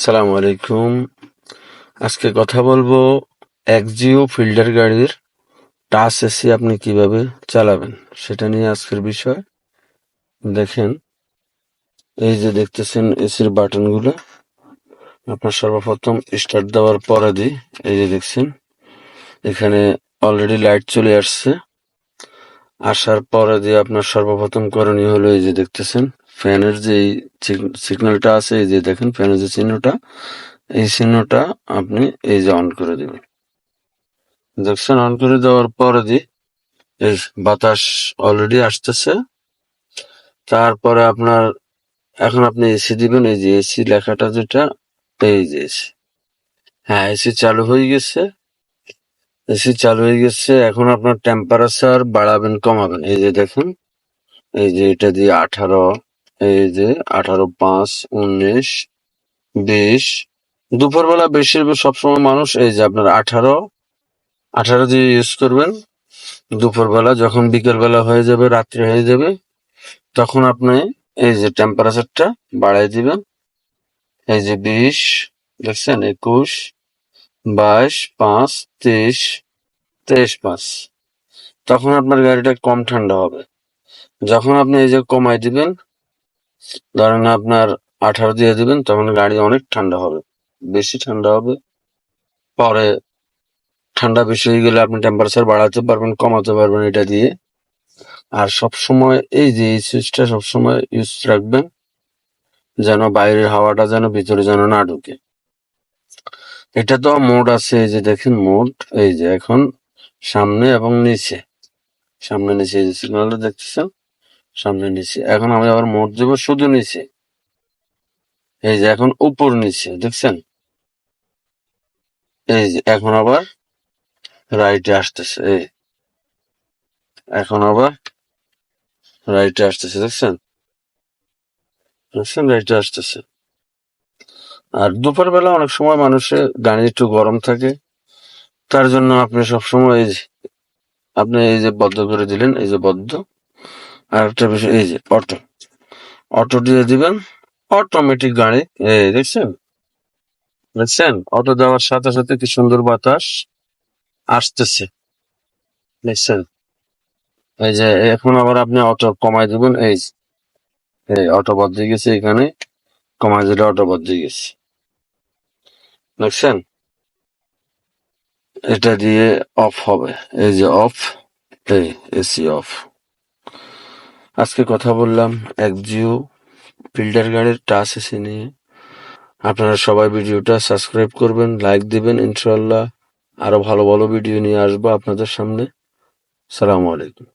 আসসালামু আলাইকুম। আজকে কথা বলব এক্সজিও ফিল্ডার গাড়ির টাচ এসি আপনি কীভাবে চালাবেন, সেটা নিয়ে আজকের বিষয়। দেখেন, এই যে দেখতেছেন এসির বাটনগুলো, আপনার সর্বপ্রথম স্টার্ট দেওয়ার পরে দিই এই যে দেখছেন, এখানে অলরেডি লাইট চলে আসছে। আসার পরে দিয়ে আপনার সর্বপ্রথম করণীয় হলো এই যে দেখতেছেন ফ্যানের যে সিগন্যালটা আছে, এই যে দেখেন ফ্যানের যে চিহ্নটা, এই চিহ্নটা আপনি এই যে অন করে দেবেন। দেখছেন অন করে দেওয়ার পরে দিয়ে এই বাতাস অলরেডি আসতেছে। তারপরে আপনার, এখন আপনি এসি দিবেন, এই যে এসি লেখাটা যেটা, এই যে এসি হ্যাঁ এসি চালু হয়ে গেছে। এসি চালু হয়ে গেছে, এখন আপনার টেম্পারেচার বাড়াবেন, কমাবেন। এই যে দেখেন, এই যে এটা দিয়ে আঠারো এই যে আঠারো, পাঁচ, উনিশ, বিশ। দুপুরবেলা বেশি সবসময় মানুষ এই যে আপনার আঠারো আঠারো দিয়ে ইউজ করবেন। দুপুরবেলা যখন বিকেলবেলা হয়ে যাবে, রাত্রি হয়ে যাবে, তখন আপনি এই যে টেম্পারেচারটা বাড়াই দিবেন। এই যে বিশ, দেখছেন? একুশ, বাইশ, পাঁচ তেইশ তেইশ, পাঁচ। তখন আপনার গাড়িটা কম ঠান্ডা হবে। যখন আপনি এই যে কমাই দিবেন ধরেন আপনার আঠারো দিয়ে দিবেন, তখন গাড়ি অনেক ঠান্ডা হবে। বেশি ঠান্ডা হবে, পরে ঠান্ডা বেশি হয়ে গেলে আপনি টেম্পারেচার বাড়াতে পারবেন, কমাতে পারবেন এটা দিয়ে। আর সব সময় এই যে এই সুইচটা সবসময় ইউজ রাখবেন, যেন বাইরের হাওয়াটা যেন ভিতরে যেন না ঢুকে। এটা তো মোড আছে, এই যে দেখেন মোড, এই যে এখন সামনে এবং নিচে। সামনে নিচে এই যে সিগন্যালটা দেখতেছেন? সামনে নিচে। এখন আমি আবার মোড দেবো, শুধু নিচে। এই যে এখন উপর নিচে, দেখছেন? এই যে এখন আবার রাইটে আসতেছে, এই। এখন আবার রাইটে আসতেছে, দেখছেন? দেখছেন রাইটে আসতেছে। আর দুপুর বেলা অনেক সময় মানুষের গাড়ি একটু গরম থাকে, তার জন্য আপনি সবসময় এই যে, আপনি এই যে বদ্ধ করে দিলেন, এই যে বদ্ধ। আর একটা বিষয়, এই যে অটো অটো দিয়ে দিবেন অটোমেটিক গাড়ি, এই দেখছেন? দেখছেন? অটো দেওয়ার সাথে সাথে কি সুন্দর বাতাস আসতেছে। দেখছেন? এই যে, এখন আবার আপনি অটো কমাই দিবেন, এই এই অটো বদলে গেছে এখানে, কমাই দিলে অটো বদলে গেছে। দেখছেন? এটা দিয়ে অফ হবে। এই যে অফ এই এসি অফ আজকে কথা বললাম এক জিও ফিল্টার গাড়ির টাচ এসি নিয়ে। আপনারা সবাই ভিডিওটা সাবস্ক্রাইব করবেন, লাইক দিবেন ইনশাল্লাহ আরও ভালো ভালো ভিডিও নিয়ে আসব আপনাদের সামনে। সালামু আলাইকুম।